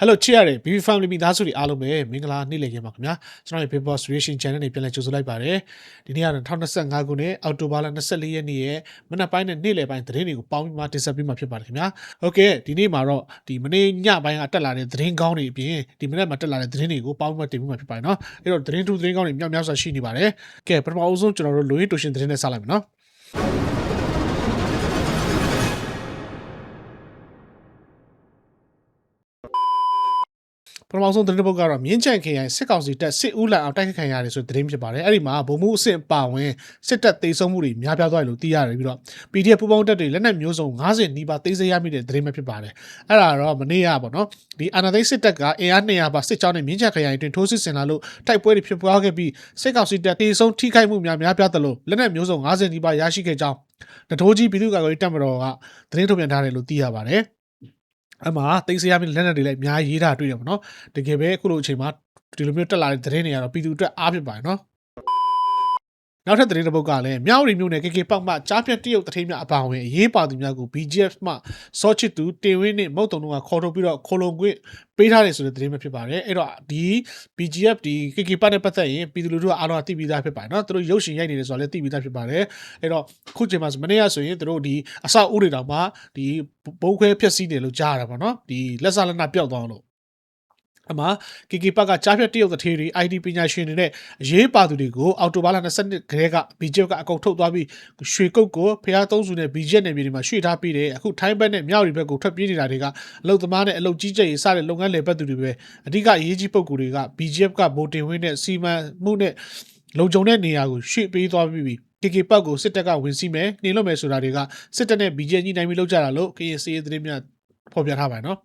Hello ချစ်ရတဲ့ BB Family မိသားစုတွေအားလုံးပဲမင်္ဂလာနေ့လည်ခင်းပါခင်ဗျာကျွန်တော်ရဲ့ Big Boss Reaction Channel နဲ့ပြန်လည်ကြိုဆိုလိုက်ပါတယ်ဒီနေ့ကတော့2025ခုနှစ်အောက်တိုဘာလ24ရက်နေ့ရဲ့မနက်ပိုင်းနဲ့နေ့လည်ပိုင်းသတင်းတွေကိုပေါင်းပြီးမှတင်ဆက်ပေးမှာဖြစ်ပါတယ်ခင်ဗျာဟုတ်ကဲ့ဒီနေ့မှာတော့ဒီမနေ့ညပိုင်းကတက်လာတဲ့သတင်းကောင်းတွေအပြင်ဒီမနက်မှာတက်လာတဲ့သတင်းတွေကိုပေါင်းပြီးမှတင်ပြမှာဖြစ်ပါတယ်နော်အဲ့တော့သတင်းထူးသတင်းကောင်းတွေမြောက်များစွာရှိနေပါတယ်ကဲပထမအဆုံးကျွန်တော်တို့လူရင်းတူရှင်သတင်းနဲ့စလိုက်မယ်နော် ပထမဆုံးသတင်းတစ်ပုဒ်ကတော့မြင်းချန်ခရိုင်စစ်ကောင်စီတပ်စစ်ဦးလံအောင်တိုက်ခိုက်ခံရတယ်ဆိုတဲ့သတင်းဖြစ်ပါတယ်အဲ့ဒီမှာဗိုလ်မှူးအဆင့်ပါဝင်စစ်တပ်တေဆုံးမှုတွေများပြားသွားတယ်လို့သိရတယ်ပြီးတော့ PDF ပူးပေါင်းတပ်တွေလက်နက်မျိုးစုံ90နီးပါးသိမ်းဆည်းရမိတဲ့သတင်းပဲဖြစ်ပါတယ်အဲ့ဒါတော့မနေ့ကပေါ့နော်ဒီအာနာသိန်းစစ်တပ်ကအင်အား200ပါစစ်ကြောင်းနဲ့မြင်းချန်ခရိုင်အတွင်းထိုးစစ်ဆင်လာလို့တိုက်ပွဲတွေဖြစ်ပွားခဲ့ပြီးစစ်ကောင်စီတပ်တေဆုံးထိခိုက်မှုများများပြားတယ်လို့လက်နက်မျိုးစုံ90နီးပါးရရှိခဲ့ကြောင်းတထိုးကြီးပြည်သူ့ကာကွယ်ရေးတပ်မတော်ကသတင်းထုတ်ပြန်ထားတယ်လို့သိရပါတယ် အမှတိတ်ဆရာမင်းလက်နက်တွေလည်းအများကြီးရေးတာတွေ့ရပါတော့တကယ်ပဲအခုလိုအချိန်မှာဒီလိုမျိုးတက်လာတဲ့သတင်းတွေကတော့ပြည်သူအတွက်အားဖြစ်ပါတယ်နော် နောက်ထပ်သတင်းတစ်ပုဒ်ကလည်းမြောက်ရီမြို့နယ် KK ပောက်မှကြားပြတ်တရုတ်တထိန်များအပါအဝင်အရေးပါသူများကို BGF မှစောချစ်သူတင်ဝင်းနဲ့မုတ်တုံတို့ကခေါ်ထုတ်ပြီးတော့ခိုလုံခွင့်ပေးထားတယ်ဆိုတဲ့သတင်းပဲဖြစ်ပါတယ်အဲ့တော့ဒီ BGF ဒီ KK ပတ်နဲ့ပတ်သက်ရင်ပြည်သူလူထုကအားလုံးကသိပြီးသားဖြစ်ပါတယ်နော်သူတို့ရုပ်ရှင်ရိုက်နေတယ်ဆိုတော့လည်းသိပြီးသားဖြစ်ပါတယ်အဲ့တော့ခုချိန်မှာဆိုမနေ့ကဆိုရင်သူတို့ဒီအဆောက်အဦတွေတောင်မှဒီဘုံခွဲဖျက်ဆီးတယ်လို့ကြားရတာပေါ့နော်ဒီလက်စလက်နပျောက်သွားလို့ အမ KK ပတ်ကကြားဖြတ်တရုတ်တထေးတွေ ID ပညာရှင်တွေနဲ့အရေးပါသူတွေကိုအော်တိုဘာလ22ခရဲက BJP ကအကုန်ထုတ်သွားပြီးရွှေကုတ်ကိုဖျားသုံးစုနဲ့ BJP နယ်မြေတွေမှာရွှေ့ထားပြီးတယ်အခုထိုင်းဘက်နဲ့မြောက်ရီဘက်ကိုထွက်ပြေးနေတာတွေကအလုတ်သမားနဲ့အလုတ်ကြီးကျယ်ရေးစတဲ့လုပ်ငန်းလည်ပတ်သူတွေပဲအဓိကအရေးကြီးပုံကိုယ်တွေက BJP ကဗိုလ်တင်ဝင်းနဲ့စီမံမှုနဲ့လုံခြုံတဲ့နေရာကိုရွှေ့ပေးသွားပြီးပြီ KK ပတ်ကိုစစ်တပ်ကဝင်စီးမယ်နှင်းလို့မယ်ဆိုတာတွေကစစ်တပ်နဲ့ BJP ညှိနှိုင်းပြီးလုပ်ကြတာလို့ KNC သတင်းများ ဖော်ပြထားပါတယ်နော်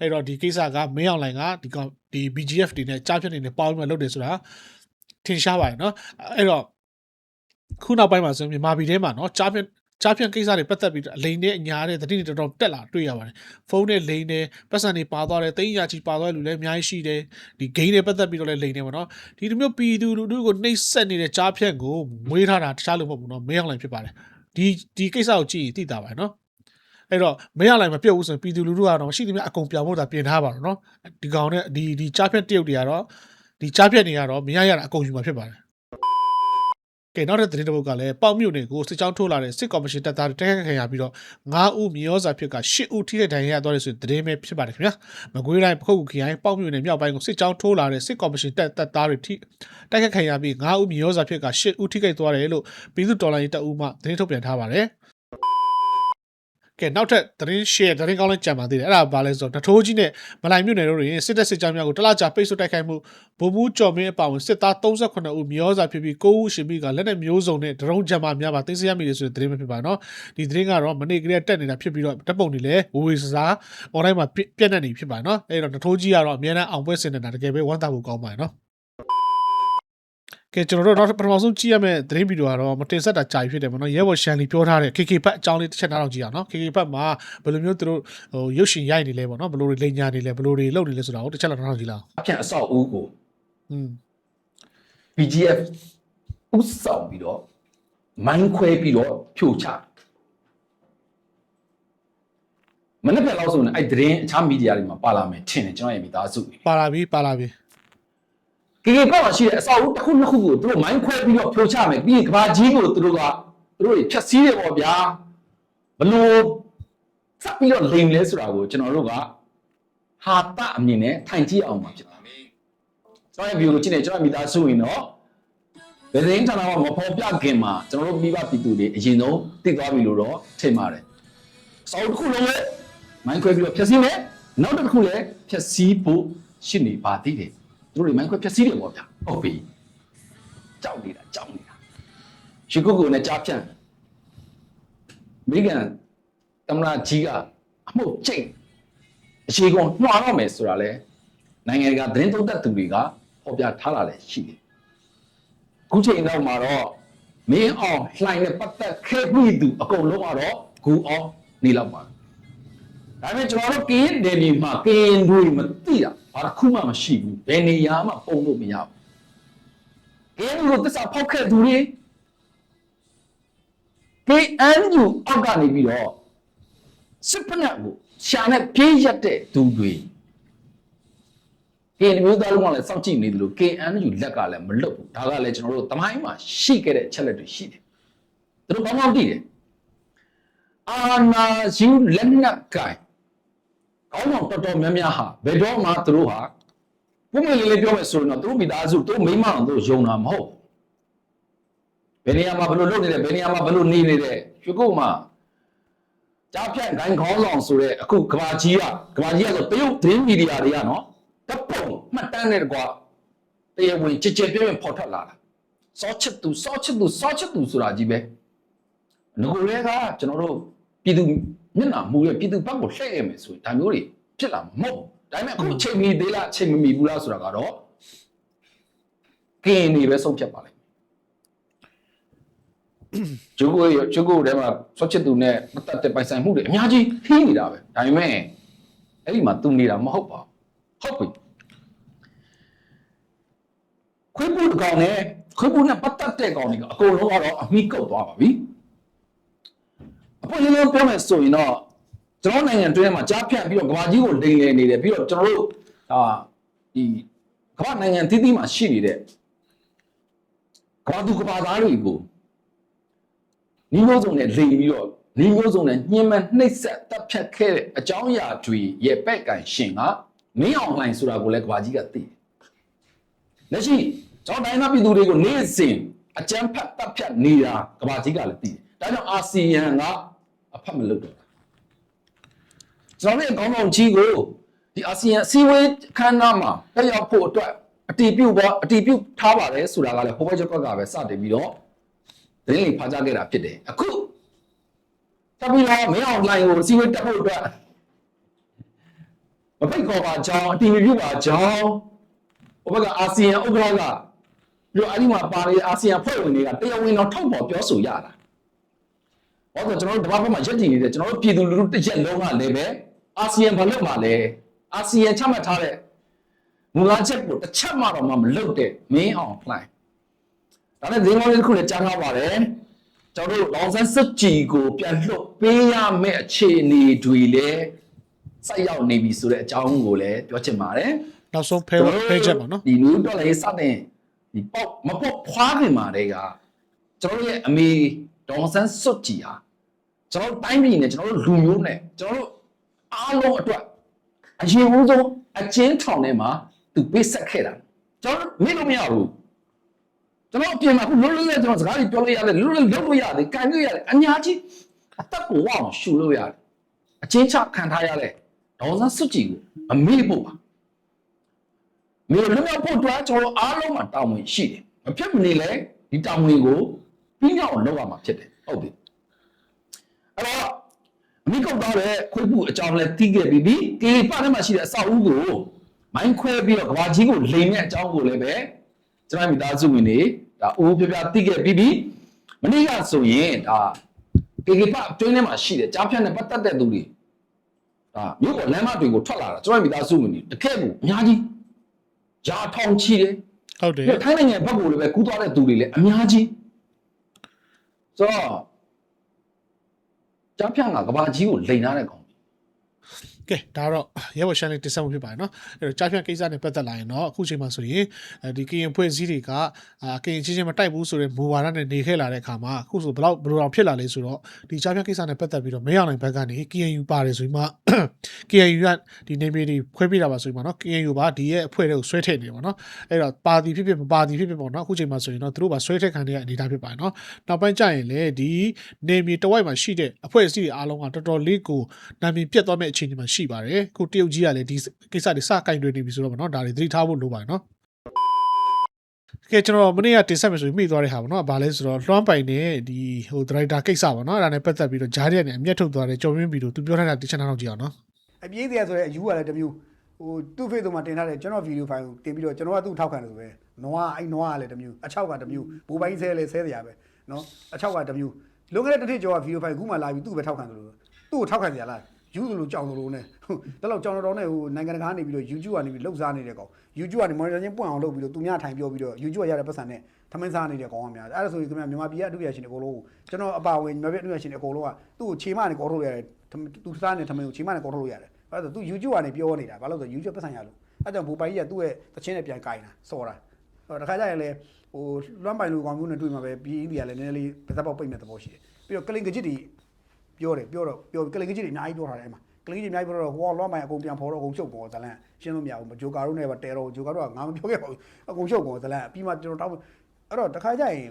အဲ့တော့ဒီကိစ္စကမင်းအောင်လိုင်ကဒီကောင်ဒီ BGF တွေနဲ့ကြားဖြတ်နေနဲ့ပေါင်းပြီးမှလုပ်တယ်ဆိုတာထင်ရှားပါတယ်နော်အဲ့တော့ခုနောက်ပိုင်းမှာဆိုရင်မြန်မာပြည်ထဲမှာနော်ကြားဖြတ်ကြားဖြတ်ကိစ္စတွေပတ်သက်ပြီးအလိန်နဲ့အညာတဲ့တတိတွေတော်တော်တက်လာတွေ့ရပါတယ်ဖုန်းနဲ့လိန်နဲ့ပတ်စံတွေပါသွားတယ်တိတ်ရချီပါသွားတယ်လူလည်းအများကြီးရှိတယ်ဒီဂိမ်းတွေပတ်သက်ပြီးတော့လည်းလိန်နေပါတော့ဒီလိုမျိုးပြည်သူလူထုကိုနှိပ်စက်နေတဲ့ကြားဖြတ်ကိုမွေးထားတာတခြားလို့မဟုတ်ဘူးနော်မင်းအောင်လိုင်ဖြစ်ပါတယ်ဒီဒီကိစ္စကိုကြည့်ရင်သိတာပါနော် အဲ့တော့မရလိုက်မပြုတ်ဘူးဆိုရင်ပြည်သူလူထုကတော့ရှိသမျှအကုန်ပြောင်းဖို့သာပြင်ထားပါတော့နော်ဒီကောင်နဲ့ဒီဒီကြားဖြတ်တရုတ်တွေကတော့ဒီကြားဖြတ်တွေကတော့မရရတာအကုန်ယူမှာဖြစ်ပါတယ်ကဲနောက်တဲ့သတင်းတစ်ပုဒ်ကလည်းပေါ့မြို့နယ်ကိုစစ်ကြောင်းထိုးလာတဲ့စစ်ကော်မရှင်တပ်သားတွေတိုက်ခိုက်ခံရပြီးတော့9ဦးမြေဩဇာဖြစ်က10ဦးထိတဲ့ဒဏ်ရာရသွားတယ်ဆိုတဲ့သတင်းပဲဖြစ်ပါတယ်ခင်ဗျာမကွေးတိုင်းပခုတ်ကူခရိုင်ပေါ့မြို့နယ်မြောက်ပိုင်းကိုစစ်ကြောင်းထိုးလာတဲ့စစ်ကော်မရှင်တပ်တပ်သားတွေထိတိုက်ခိုက်ခံရပြီး9ဦးမြေဩဇာဖြစ်က10ဦးထိခိုက်သွားတယ်လို့ပြည်သူတော်လှန်ရေးတပ်ဦးမှသတင်းထုတ်ပြန်ထားပါတယ် ကဲနောက်ထပ်သတင်း share သတင်းကောင်းလည်းကြံပါသေးတယ်အဲ့ဒါဘာလဲဆိုတော့တထိုးကြီးနဲ့မလိုင်မြို့နယ်တို့တွင်စစ်တပ်စစ်ကြောင်းများကိုတလကြာပိတ်ဆို့တိုက်ခိုက်မှုဗိုလ်မှူးကျော်မင်းအပါအဝင်စစ်သား38ဦးမြေဩဇာဖြစ်ပြီး9ဦးရှင်ပြီးကလက်နက်မျိုးစုံနဲ့ဒရုန်းဂျမ်မာများပါသိမ်းဆည်းရမိတယ်ဆိုတဲ့သတင်းပဲဖြစ်ပါနော်ဒီသတင်းကတော့မနေ့ကလေးတက်နေတာဖြစ်ပြီးတော့တပ်ပုံတွေလည်းဝေဝေစားစား online မှာပြက်နေနေဖြစ်ပါနော်အဲ့တော့တထိုးကြီးကတော့အများနဲ့အောင်ပွဲဆင်နေတာတကယ်ပဲဝမ်းသာဖို့ကောင်းပါတယ်နော် ကဲကျွန်တော်တို့တော့ပထမဆုံးကြည့်ရမယ့်သတင်းဗီဒီယိုကတော့မတင်ဆက်တာကြာပြီဖြစ်တယ်ပေါ့နော်ရဲဘော်ရှန်လီပြောထားတဲ့ KK ဘတ်အကြောင်းလေးတစ်ချက်နားထောင်ကြည့်အောင်နော် KK ဘတ်မှာဘယ်လိုမျိုးသူတို့ဟိုရုပ်ရှင်ရိုက်နေလဲပေါ့နော်ဘယ်လိုတွေလိန်ညာနေလဲဘယ်လိုတွေလုပ်နေလဲဆိုတာကိုတစ်ချက်လောက်နားထောင်ကြည့်လောက်အဖြန့်အဆောက်အဦကိုอืม BGF ဥဆောင်ပြီးတော့မိုင်းခွဲပြီးတော့ဖြိုချမနေ့ကလောက်ဆိုရင်အဲ့သတင်းအခြားမီဒီယာတွေမှာပါလာမယ်ထင်တယ်ကျွန်တော်ရဲ့မိသားစုတွေပါလာပြီပါလာပြီ ကေကေကောက်မှာရှိတဲ့အဆောက်အဦတစ်ခုနှစ်ခုကိုသူတို့မိုင်းခွဲပြီးတော့ဖြိုချမယ်ပြီးရင်ကဘာကြီးကိုသူတို့ကသူတို့တွေဖြတ်စည်းတယ်ပေါ့ဗျာဘလို့စပ်ပြီးတော့လိမ်လဲဆိုတာကိုကျွန်တော်တို့ကဟာတအမြင်နဲ့ထိုင်ကြည့်အောင်ပါဖြစ်ပါတယ်ကျွန်တော်ရဲ့ view ကိုကြည့်နေကျွန်တော်မိသားစုရင်တော့ဗေဒင်းဌာနမှာမဖော်ပြခင်မှာကျွန်တော်တို့မိဘပြည်သူတွေအရင်ဆုံးသိသွားပြီလို့တော့ထင်ပါတယ်အဆောက်အဦတစ်ခုလုံးလည်းမိုင်းခွဲပြီးတော့ဖြတ်စည်းမယ်နောက်တစ်ခုလည်းဖြတ်စည်းဖို့ရှိနေပါသေးတယ် သူတို့တွေမိုင်းခွဲဖြက်စီးတယ်ပေါ့ဗျာဟုတ်ပြီကြောက်နေတာကြောက်နေတာရှီကုကုနဲ့ကြားဖြန့်မိကန်တမနာကြီးကအမှုတ်ချိတ်အရှိကုန်နှွာတော့မယ်ဆိုတာလဲနိုင်ငံတကာသတင်းသုံးသပ်သူတွေကဖော်ပြထားလာတယ်ရှိတယ်ခုချိန်တော့မှာတော့မင်းအောင်လှိုင်နဲ့ပတ်သက်ခဲ့ပြီးသူအကုန်လုံးကတော့ဂူအောင်နေလောက်ပါဒါပေမဲ့ကျွန်တော်တို့ကင်းနေပြီမှာကင်းတွေမသိတာ ဘာတစ်ခုမှမရှိဘူးဘယ်နေရာမှပုံလို့မရဘူးကင်းလို့သစ္စာဖောက်ခဲ့သူတွေ KNU အောက်ကနေပြီးတော့စစ်ဖက်နဲ့ကိုရှာနဲ့ပြေးရက်တဲ့သူတွေကင်မျိုးသားလုံးကလည်းစောင့်ကြည့်နေတယ်လို့ KNU လက်ကလည်းမလွတ်ဘူးဒါကလည်းကျွန်တော်တို့တမိုင်းမှာရှိခဲ့တဲ့ချက်လက်တွေရှိတယ်သူတို့ကောင်းကောင်းသိတယ်အာနာယူလက်နက်ကင် ကောင်းကောင်းတော်တော်များများဟာဘယ်တော့မှသူတို့ဟာပုံမှန်လေးလေးပြောမယ်ဆိုရင်တော့သူတို့မိသားစုသူတို့မိမအောင်သူတို့ယုံတာမဟုတ်ဘယ်နေရာမှာဘယ်လိုလုပ်နေတယ်ဘယ်နေရာမှာဘယ်လိုနေနေတယ်ရွှေကုတ်မှာကြားဖြတ်ဂိုင်းခေါင်းဆောင်ဆိုတဲ့အခုကဘာကြီးကကဘာကြီးကဆိုတရုတ်သတင်းမီဒီယာတွေကနော်တပ်ပုံမှတ်တမ်းနဲ့တကွာတရားဝင်ကြည်ကြဲပြည့်ပြည့်ဖော်ထွက်လာတာစောချစ်သူစောချစ်သူစောချစ်သူဆိုတာကြီးပဲငကိုရဲကကျွန်တော်တို့ပြည်သူ မျက်နှာမူရဲ့ပြည်သူဘက်ကိုလှည့်ရမယ်ဆိုရင်ဒါမျိုးတွေဖြစ်လာမှာမဟုတ်ဘူးဒါပေမဲ့အခုအချိန်မီသေးလားအချိန်မမီဘူးလားဆိုတာကတော့ကင်းနေပဲဆုံးဖြတ်ပါလိမ့်မယ်ကျုပ်ကိုကျုပ်ကိုထဲမှာစောချစ်သူနဲ့ပတ်သက်တဲ့ပိုင်ဆိုင်မှုတွေအများကြီးထင်းနေတာပဲဒါပေမဲ့အဲ့ဒီမှာသူနေတာမဟုတ်ပါဘူးဟုတ်ပြီခွေးပုတ်ကောင်နဲ့ခွေးပုတ်နဲ့ပတ်သက်တဲ့ကောင်တွေကအကုန်လုံးကတော့အမိကုတ်သွားပါပြီ အပေါ်လေးလေးပြောမယ်ဆိုရင်တော့ကျွန်တော်နိုင်ငံတွင်းမှာကြားဖြတ်ပြီးတော့ကဘာကြီးကိုလိမ်လည်နေတယ်ပြီးတော့ကျွန်တော်တို့အာဒီကဘာနိုင်ငံတည်တည်မှာရှိနေတဲ့ကဘာသူကဘာသားတွေကိုညီမျိုးစုံနဲ့လိမ်ပြီးတော့ညီမျိုးစုံနဲ့ညှဉ်းပန်းနှိပ်စက်တပ်ဖြတ်ခဲ့တဲ့အကြောင်းအရာတွေရဲ့ပဲ့ကန်ရှင်ကမင်းအောင်လှိုင်ဆိုတာကိုလည်းကဘာကြီးကသိတယ်လက်ရှိကျွန်တော်တိုင်းသားပြည်သူတွေကိုနေ့စဉ်အကြမ်းဖက်တပ်ဖြတ်နေတာကဘာကြီးကလည်းသိတယ်။ဒါကြောင့်အာဆီယံက အဖက်မလုပ်တော့တာ။ကျွန်တော်တို့အကောင်းဆုံးကြီးကိုဒီအာဆီယံအစည်းအဝေးခန်းနာမှာတက်ရောက်ဖို့အတွက်အတီးပြုတ်ပေါ်အတီးပြုတ်ထားပါတယ်ဆိုတာကလည်းဟိုဘက်ချက်ကပဲစတင်ပြီးတော့သတင်းလေးဖားကြခဲ့တာဖြစ်တယ်။အခုတပ်ပြီးတော့မင်းအောင်လိုင်းကိုအစည်းအဝေးတက်ဖို့အတွက်မဖိတ်ခေါ်ပါကြောင်းအတီးပြုတ်ပါကြောင်းဟိုဘက်ကအာဆီယံဥက္ကဋ္ဌကပြီးတော့အဲ့ဒီမှာပါနေတဲ့အာဆီယံဖွဲ့ဝင်တွေကတရားဝင်တော့ထုတ်ပေါ်ပြောဆိုရတာ။ ဟောဆိုကျွန်တော်တို့တပတ်ဘက်မှာရက်တည်နေတယ်ကျွန်တော်တို့ပြည်သူလူထုတစ်ရက်လုံးကလည်းပဲအာဆီယံဘာလို့မှလဲအာဆီယံချမှတ်ထားတဲ့မူဝါချက်ကိုတစ်ချက်မှတော့မှမလုပ်တဲ့မင်းအောင်လှိုင်။ဒါနဲ့ဒီမောင်လေးတစ်ခုလည်းကြားထားပါတယ်။ကျွန်တော်တို့လောင်ဆန်းစစ်ကြည်ကိုပြန်လွတ်ပေးရမယ့်အခြေအနေတွေလည်းစိုက်ရောက်နေပြီဆိုတဲ့အကြောင်းကိုလည်းပြောချင်ပါတယ်။နောက်ဆုံးဖဲဖဲချက်ပါနော်ဒီလူတော့လည်းစတဲ့ဒီပေါက်မပေါက်ဖွားခင်မှာတည်းကကျွန်တော်တို့ရဲ့အမေဒေါန်ဆန်းစွတ်ကြည်ဟာ ကျွန်တော်တို့တိုင်းပြည်နဲ့ကျွန်တော်တို့လူမျိုးနဲ့ကျွန်တော်တို့အားလုံးအတွက်အရင်ဦးဆုံးအချင်းထောင်ထဲမှာသူပေးဆက်ခဲ့တာကျွန်တော်တို့မေ့လို့မရဘူးကျွန်တော်အပြင်မှာခုလွတ်လွတ်လပ်ကျွန်တော်စကားတွေပြောလို့ရတယ်လွတ်လွတ်လုပ်လို့ရတယ်ကန်လို့ရတယ်အများကြီးအသက်ကိုဝအောင်ရှူလို့ရတယ်အချင်းချခံထားရတဲ့ဒေါန်ဆန်းစွတ်ကြည်ကိုအမေ့ဖို့ပါမြေလွတ်မြောက်ဖို့အတွက်ကျွန်တော်အားလုံးမှာတာဝန်ရှိတယ်မဖြစ်မနေလဲဒီတာဝန်ကိုပြီးမြောက်အောင်လုပ်ရမှာဖြစ်တယ်ဟုတ်ပြီ အဲ့တော့အမိကုတ်သားတဲ့ခွေးပူအကြောင်းလဲတီးခဲ့ပြီးပြီကေပါထဲမှာရှိတဲ့အဆောက်အဦကိုမိုင်းခွဲပြီးတော့ကဘာကြီးကိုလိမ်တဲ့အကြောင်းကိုလည်းပဲကျွန်တော်မိသားစုဝင်တွေဒါအိုးပြပြတီးခဲ့ပြီးပြီမနေ့ကဆိုရင်ဒါကေကေပါတွင်းထဲမှာရှိတဲ့ကြားဖြတ်နဲ့ပတ်သက်တဲ့သူတွေဒါမြို့ပေါ်လမ်းမတွေကိုထွက်လာတာကျွန်တော်မိသားစုဝင်တွေတကယ်ကိုအများကြီးရာထောင်ချီတယ်ဟုတ်တယ်ပြီးတော့ထိုင်းနိုင်ငံဘက်ကိုလည်းပဲကူးသွားတဲ့သူတွေလည်းအများကြီးဆိုတော့ ကြားဖြန့်ကကဘာကြီးကိုလိန်ထားတဲ့ကောင် ကဲဒါတော့ရဲဘော်ရှန်လေးတင်ဆက်မှုဖြစ်ပါတယ်နော်အဲ့တော့ကြားဖြတ်ကိစ္စနဲ့ပတ်သက်လာရင်တော့အခုချိန်မှာဆိုရင်အဲဒီကရင်ဖွဲ့စည်းတွေကအာကရင်ချင်းချင်းမတိုက်ဘူးဆိုတဲ့မူဝါဒနဲ့နေခဲ့လာတဲ့အခါမှာအခုဆိုဘယ်လောက်ဘယ်လိုအောင်ဖြစ်လာလဲဆိုတော့ဒီကြားဖြတ်ကိစ္စနဲ့ပတ်သက်ပြီးတော့မရောက်နိုင်ဘက်ကနေ KNU ပါတယ်ဆိုပြီးမှ KNU ကဒီနေပြည်တော်ခွဲပြတာပါဆိုပြီးမှနော် KNU ပါဒီရဲ့အဖွဲ့တွေကိုဆွဲထည့်နေပါနော်အဲ့တော့ပါတီဖြစ်ဖြစ်မပါတီဖြစ်ဖြစ်ပေါ့နော်အခုချိန်မှာဆိုရင်တော့သူတို့ပါဆွဲထည့်ခံတဲ့အနေအထားဖြစ်ပါတယ်နော်နောက်ပိုင်းကျရင်လေဒီနေပြည်တော်ဝိုက်မှာရှိတဲ့အဖွဲ့အစည်းတွေအားလုံးကတော်တော်လေးကိုနာမည်ပြတ်သွားမဲ့အခြေအနေမှာရှိပါတယ်ခုတရုတ်ကြီးကလည်းဒီကိစ္စတွေစကင်တွေနေပြီဆိုတော့ဗောနော်ဒါတွေသတိထားဖို့လိုပါတယ်နော်ကဲကျွန်တော်မနေ့ကတင်ဆက်မယ်ဆိုပြီးမိသွားတဲ့ဟာဗောနော်ဘာလဲဆိုတော့လွှမ်းပိုင်တဲ့ဒီဟိုဒရိုက်တာကိစ္စဗောနော်အဲ့ဒါနဲ့ပတ်သက်ပြီးတော့ဂျားရီကနေအမျက်ထုတ်သွားတဲ့ကြော်ရင်းဗီဒီယိုသူပြောထားတာတစ်ချက်နောက်ကြည့်အောင်နော်အပြေးတရားဆိုတဲ့အယူကလည်းတစ်မျိုးဟိုသူ့ Facebook မှာတင်ထားတဲ့ကျွန်တော်ဗီဒီယိုဖိုင်ကိုတင်ပြီးတော့ကျွန်တော်ကသူ့ထောက်ခံတယ်ဆိုပဲနွားအဲ့နွားကလည်းတစ်မျိုးအချောက်ကတစ်မျိုးဘူပိုင်းဆဲလည်းဆဲစရာပဲနော်အချောက်ကတစ်မျိုးလွန်ခဲ့တဲ့တစ်နှစ်ကျော်ကဗီဒီယိုဖိုင်ခုမှလာပြီးသူ့ပဲထောက်ခံတယ်လို့သူ့ကိုထောက်ခံစရာလား ယူသလိုကြောင်သလိုနဲ့ဒါတော့ကြောင်တော်နဲ့ဟိုနိုင်ငံတကာနေပြီးတော့ YouTube ကနေပြီးလှုပ်ရှားနေတဲ့ကောင် YouTube ကနေ monetization ပွင့်အောင်လုပ်ပြီးတော့သူများထိုင်ပြောပြီးတော့ YouTube ကရတဲ့ပတ်စံနဲ့ထမင်းစားနေတဲ့ကောင်ကများအဲ့ဒါဆိုရင်ခင်ဗျမြန်မာပြည်ကအတူရရှင်တွေအကုန်လုံးကျွန်တော်အပါဝင်မြန်မာပြည်အတူရရှင်တွေအကုန်လုံးကသူ့ကိုခြေမနဲ့ကောထုတ်လို့ရတယ်သူစားနေတဲ့ထမင်းကိုခြေမနဲ့ကောထုတ်လို့ရတယ်အဲ့ဒါသူ YouTube ကနေပြောနေတာဘာလို့လဲဆို YouTube ပတ်ဆိုင်ရလို့အဲ့ကြောင့်ဘူပိုင်ကြီးကသူ့ရဲ့တချင်းနဲ့ပြန်ကင်တာစော်တာအဲ့တခါကျရင်လေဟိုလွမ်းပိုင်လူကောင်မျိုးနဲ့တွေ့မှာပဲပြီးအင်းဒီကလည်းနည်းနည်းလေးပါသက်ပေါက်ပိတ်မဲ့သဘောရှိတယ်ပြီးတော့ကလင်ကကြစ်တီ ပြောတယ်ပြောတော့ပြောကလင်ကကြစ်တီအများကြီးပြောထားတယ်အဲ့မှာကလင်ကကြစ်အများကြီးပြောတော့ဟိုကလွမ်းပိုင်အကုန်ပြန်ဖော်တော့အကုန်ချုပ်ပေါ်ဇလန်ရှင်းလို့မရဘူးဂျိုကာတို့နဲ့ပဲတဲတော့ဂျိုကာတို့ကငါမပြောခဲ့ပါဘူးအကုန်ချုပ်ပေါ်ဇလန်ပြီးမှကျွန်တော်တောင်းအဲ့တော့တခါကျရင်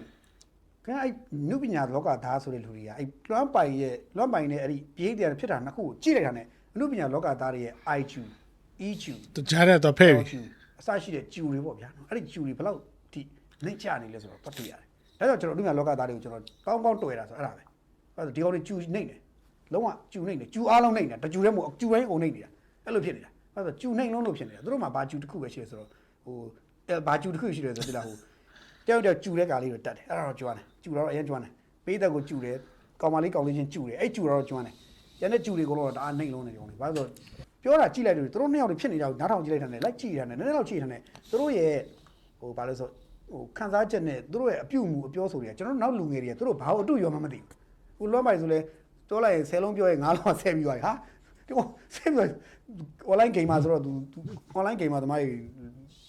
ခင်ဗျအဲ့နုပညာလောကသားဆိုတဲ့လူတွေကအဲ့လွမ်းပိုင်ရဲ့လွမ်းပိုင်နဲ့အဲ့ဒီပြေးတယ်ဖြစ်တာနှစ်ခုကိုကြည့်လိုက်တာနဲ့နုပညာလောကသားတွေရဲ့ IQ EQ သူကြားတဲ့တော့ဖဲ့ပြီ LQ အစရှိတဲ့ကျူတွေပေါ့ဗျာနော်အဲ့ဒီကျူတွေဘယ်လောက်ဒီနှိမ့်ချနေလဲဆိုတော့ပတ်တွေ့ရတယ်ဒါကြောင့်ကျွန်တော်နုပညာလောကသားတွေကိုကျွန်တော်ကောင်းကောင်းတွေ့တာဆိုအဲ့ဒါပဲ အဲ့ဒါဒီကောင်တွေကျူနှိမ့်တယ်လုံးဝကျူနှိမ့်တယ်ကျူအားလုံးနှိမ့်တယ်တကျူတည်းမဟုတ်ကျူတိုင်းအကုန်နှိမ့်နေတာအဲ့လိုဖြစ်နေတာအဲ့ဒါကျူနှိမ့်လုံးလို့ဖြစ်နေတာသူတို့မှာဘာကျူတစ်ခုပဲရှိတယ်ဆိုတော့ဟိုအဲဘာကျူတစ်ခုရှိတယ်ဆိုတော့ဒီလားဟိုတယောက်တယောက်ကျူတဲ့ကာလေးတော့တတ်တယ်အဲ့ဒါတော့ကျွမ်းတယ်ကျူတော့အရင်ကျွမ်းတယ်ပေးသက်ကိုကျူတယ်ကောင်မလေးကောင်လေးချင်းကျူတယ်အဲ့ကျူတော့ကျွမ်းတယ်ကျန်တဲ့ကျူတွေကိုတော့ဒါအနှိမ့်လုံးနေတယ်ကောင်လေးဘာလို့ပြောတာကြည့်လိုက်လို့သူတို့နှစ်ယောက်တွေဖြစ်နေကြဘူးနားထောင်ကြည့်လိုက်တာနဲ့လိုက်ကြည့်ရတာနဲ့နည်းနည်းတော့ကြည့်ရတာနဲ့သူတို့ရဲ့ဟိုဘာလို့ဆိုဟိုခန်းစားချက်နဲ့သူတို့ရဲ့အပြုတ်မှုအပြောဆိုတွေကကျွန်တော်တို့နောက်လူငယ်တွေကသူတို့ဘာလို့အတူရောမှမသိဘူး ဟိုလွမ်းပိုင်ဆိုလဲပြောလိုက်ရင်10လုံးပြောရင်9လုံးဆဲပြီးသွားပြီဟာဒီကောင်ဆဲပြီး online game မှာဆိုတော့ तू online game မှာသမားကြီး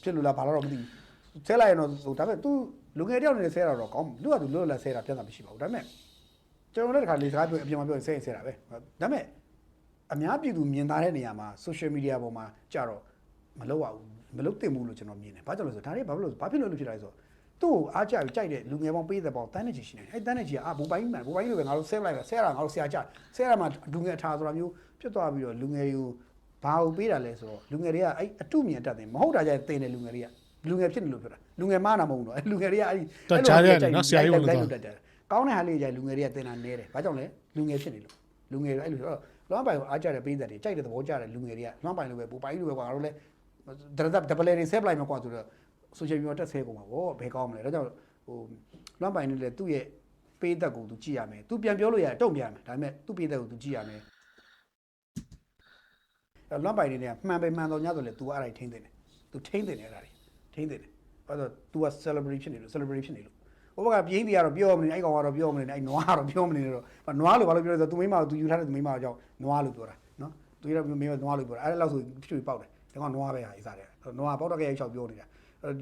ဖြစ်လို့လားဘာလို့တော့မသိဘူးဆဲလိုက်ရင်တော့ဟိုဒါပေမဲ့ तू လူငယ်တယောက်နေဆဲတာတော့ကောင်းလူကသူလွတ်လပ်ဆဲတာပြဿနာမရှိပါဘူးဒါပေမဲ့ကျွန်တော်လည်းတစ်ခါလေစကားပြောအပြင်မှာပြောရင်ဆဲရင်ဆဲတာပဲဒါပေမဲ့အများပြည်သူမြင်သားတဲ့နေရာမှာ social media ပေါ်မှာကြတော့မလုပ်ရဘူးမလုပ်သင့်ဘူးလို့ကျွန်တော်မြင်တယ်ဘာကြောင့်လဲဆိုတော့ဒါတွေဘာဖြစ်လို့ဘာဖြစ်လို့လို့ဖြစ်လာလဲဆိုတော့ သူ့ကိုအားကြပြီးကြိုက်တဲ့လူငယ်ပေါင်းပေးတဲ့ပေါင်းတန်းနေချင်ရှိနေတယ်အဲတန်းနေချင်ကအာဘူပိုင်းမှန်ဘူပိုင်းလိုပဲငါတို့ဆဲလိုက်ပဲဆဲတာငါတို့ဆရာကြဆဲတာမှလူငယ်အထာဆိုတာမျိုးဖြစ်သွားပြီးတော့လူငယ်တွေကိုဘာကိုပေးတာလဲဆိုတော့လူငယ်တွေကအဲ့အတုမြင်တတ်တယ်မဟုတ်တာကြရင်တင်တယ်လူငယ်တွေကလူငယ်ဖြစ်နေလို့ပြောတာလူငယ်မားနာမဟုတ်ဘူးတော့အဲ့လူငယ်တွေကအဲ့ဒီတော့ကြားရတယ်နော်ဆရာကြီးဝင်လို့လိုက်တော့လို့တတ်တယ်ကောင်းတဲ့ဟာလေးကြလူငယ်တွေကတင်တာနဲတယ်ဘာကြောင့်လဲလူငယ်ဖြစ်နေလို့လူငယ်တွေအဲ့လိုဆိုတော့လွမ်းပိုင်ကိုအားကြတဲ့ပေးသက်တွေကြိုက်တဲ့သဘောကြတဲ့လူငယ်တွေကလွမ်းပိုင်လိုပဲပူပိုင်လိုပဲကွာငါတို့လည်းဒရဒဒပလေတွေဆဲပလိုက်မှာကွာဆိုတော့ ဆိုရှယ်မီဒီယာတက်ဆဲကုန်မှာဗောဘယ်ကောင်းမလဲဒါကြောင့်ဟိုလွမ်းပိုင်နဲ့လည်းသူ့ရဲ့ပေးသက်ကိုသူကြည့်ရမယ်သူပြန်ပြောလို့ရတယ်တုံ့ပြန်ရမယ်ဒါပေမဲ့သူ့ပေးသက်ကိုသူကြည့်ရမယ်အဲ့လွမ်းပိုင်နေတယ်မှန်ပဲမှန်တော့ညဆိုလေ तू အဲ့ဒါထိန်းတယ် तू ထိန်းတယ်အဲ့ဒါတွေထိန်းတယ်ဘာလို့ तू က celebrate ဖြစ်နေလို့ celebrate ဖြစ်နေလို့ဟိုဘက်ကပြင်းတီကတော့ပြောမနေအဲ့ကောင်ကတော့ပြောမနေအဲ့နွားကတော့ပြောမနေတော့နွားလို့ဘာလို့ပြောလဲဆိုတော့ तू မိမကို तू ယူထားတဲ့ तू မိမကိုကြောင့်နွားလို့ပြောတာနော် तू ရမိမနွားလို့ပြောတာအဲ့ဒါလောက်ဆိုဖြစ်ပြီးပေါက်တယ်ဒါကောင်နွားပဲဟာအစားတယ်နွားပေါက်တော့ကြရိုက်ချောက်ပြောနေတာအဲ့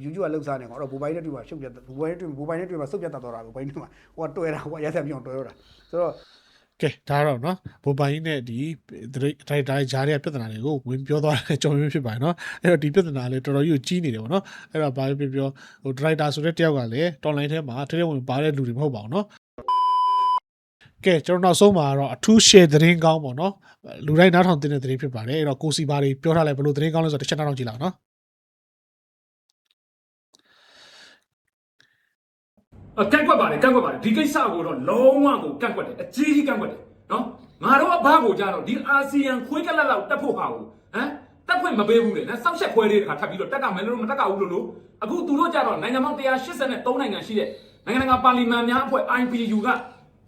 YouTube ကလှုပ်ရှားနေကောင်အဲ့တော့ဘူပိုင်နဲ့တွေ့မှာရှုပ်ပြတ်ဘူပိုင်နဲ့တွေ့ဘူပိုင်နဲ့တွေ့မှာစုပ်ပြတ်တတ်တော့တာဘူပိုင်နဲ့မှာဟိုကတွေ့တာဟိုကရက်ဆက်ပြောင်းတွေ့တော့တာဆိုတော့ကဲဒါတော့နော်ဘိုပိုင်နဲ့ဒီဒရိုက်တာဂျားရဲ့ပြဿနာတွေကိုဝင်ပြောသွားတဲ့ကြော်မျိုးဖြစ်ပါတယ်နော်အဲ့တော့ဒီပြဿနာလေးတော်တော်ကြီးကိုကြီးနေတယ်ပေါ့နော်အဲ့တော့ဘာပဲပြောပြောဟိုဒရိုက်တာဆိုတဲ့တယောက်ကလည်း online ထဲမှာထဲထဲဝင်ပါတဲ့လူတွေမဟုတ်ပါဘူးနော်ကဲကျွန်တော်နောက်ဆုံးမှာတော့အထူး share သတင်းကောင်းပေါ့နော်လူတိုင်းနားထောင်တင်တဲ့သတင်းဖြစ်ပါတယ်အဲ့တော့ကိုစီပါတွေပြောထားလိုက်ဘယ်လိုသတင်းကောင်းလဲဆိုတော့တစ်ချက်နောက်ကြည့်လောက်နော် ကန့်ကွက်ပါတယ်ကန့်ကွက်ပါတယ်ဒီကိစ္စကိုတော့လုံးဝကိုကန့်ကွက်တယ်အကြီးကြီးကန့်ကွက်တယ်နော်ငါတို့အဘကိုကြတော့ဒီအာဆီယံခွေးကလတ်လောက်တက်ဖို့ဟာကိုဟမ်တက်ခွင့်မပေးဘူးလေနော်စောက်ချက်ခွဲလေးတစ်ခါထပ်ပြီးတော့တက်ကမယ်လို့မတက်ကဘူးလို့လို့အခုသူတို့ကြတော့နိုင်ငံပေါင်း183နိုင်ငံရှိတဲ့နိုင်ငံတကာပါလီမန်များအဖွဲ့ IPU က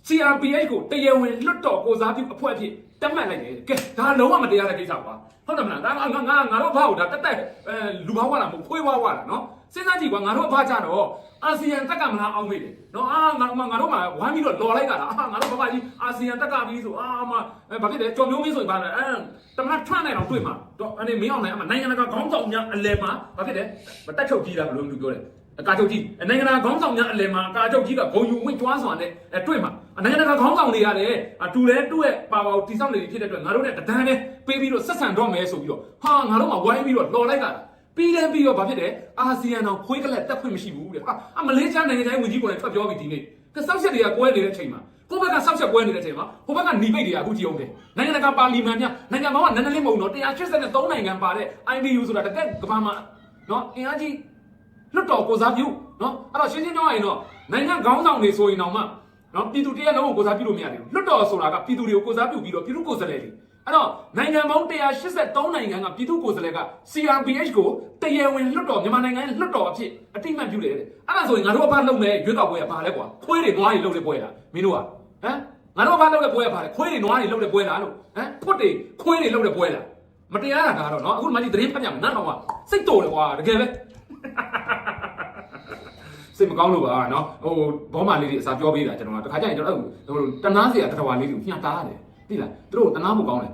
CRPH ကိုတရားဝင်လွတ်တော်ကိုစားပြုအဖွဲ့အဖြစ်တက်မှတ်လိုက်တယ်ကဲဒါလုံးဝမတရားတဲ့ကိစ္စပါဟုတ်တယ်မလားဒါငါငါငါငါတို့ဘာကိုဒါတက်တက်အဲလူဘာဝလာမဟုတ်ခွေးဝါဝလာနော် စဉ်းစားကြည့်ကွာငါတို့အဖကြတော့အာဆီယံတက်ကမလားအောင်မေးတယ်နော်အာငါငါတို့မှဝမ်းပြီးတော့လော်လိုက်တာလားအာငါတို့ဘာမှကြီးအာဆီယံတက်ကပြီးဆိုအာမဘာဖြစ်လဲကြော်မျိုးမင်းဆိုရင်ဘာလဲအဲတမန်ထွန်းနိုင်တော့တွေ့မှာတော့အနေမင်းအောင်နိုင်အမနိုင်ငံတကာခေါင်းဆောင်များအလဲမှာဘာဖြစ်လဲမတက်ချုပ်ကြီးတာဘယ်လိုမျိုးပြောတယ်အကာချုပ်ကြီးနိုင်ငံတကာခေါင်းဆောင်များအလယ်မှာအကာချုပ်ကြီးကဂုံယူဝင့်ကျွမ်းစွာနဲ့အဲတွေ့မှာနိုင်ငံတကာခေါင်းဆောင်တွေကလည်းအတူလဲတူရဲ့ပါဝါကိုတိစောက်နေဖြစ်တဲ့အတွက်ငါတို့နဲ့တဒန်းနဲ့ပေးပြီးတော့ဆက်ဆံတော့မယ်ဆိုပြီးတော့ဟာငါတို့မှဝိုင်းပြီးတော့လော်လိုက်တာ ပြီးတယ်ပြီးတော့ဘာဖြစ်လဲအာဆီယံတော်ခွေးကလက်တက်ခွင့်မရှိဘူးတဲ့ဟာအမလေးရှားနိုင်ငံတိုင်းဝင်ကြီးကိုလည်းထွက်ပြောပြီးဒီနေ့ကစောက်ချက်တွေကကွဲနေတဲ့အချိန်မှာကိုယ့်ဘက်ကစောက်ချက်ကွဲနေတဲ့အချိန်မှာဟိုဘက်ကหนีပိတ်တွေကအခုကြည့်အောင်တယ်နိုင်ငံတကာပါလီမန်များနိုင်ငံပေါင်းကနည်းနည်းလေးမဟုတ်တော့183နိုင်ငံပါတဲ့ IBU ဆိုတာတကက်ကမ္ဘာမှာနော်အင်အားကြီးလွတ်တော်ကိုစားပြုနော်အဲ့တော့ရှင်းရှင်းပြောရရင်တော့နိုင်ငံခေါင်းဆောင်တွေဆိုရင်တော့မှနော်ပြည်သူတရက်လုံးကိုကိုစားပြုလို့မရတယ်လွတ်တော်ဆိုတာကပြည်သူတွေကိုကိုစားပြုပြီးတော့ပြည်သူကိုယ်စားလှယ်တွေ အဲ့တော့နိုင်ငံပေါင်း183နိုင်ငံကပြည်သူ့ကိုယ်စားလှယ်က CRPH ကိုတရားဝင်လွှတ်တော်မြန်မာနိုင်ငံရဲ့လွှတ်တော်အဖြစ်အတိအမှတ်ပြုတယ်တဲ့အဲ့ဒါဆိုရင်ငါတို့အဖတ်လုပ်မယ်ရွေးကောက်ပွဲကဘာလဲကွာခွေးတွေနွားတွေလှုပ်တဲ့ပွဲလားမင်းတို့ကဟမ်ငါတို့အဖတ်လုပ်တဲ့ပွဲကဘာလဲခွေးတွေနွားတွေလှုပ်တဲ့ပွဲလားလို့ဟမ်ဖွတ်တွေခွေးတွေလှုပ်တဲ့ပွဲလားမတရားတာကတော့နော်အခုမှကြီးသတင်းဖတ်ပြမှာနတ်တော်ကစိတ်တော်တယ်ကွာတကယ်ပဲစိတ်မကောင်းလို့ပါနော်ဟိုဘောမာလေးတွေအစာပြောပေးတာကျွန်တော်ကတခါကျရင်ကျွန်တော်ဟိုတနားစရာတတော်လေးကိုညှတားတယ် သိလားသူတို့တနာမှုကောင်းတယ်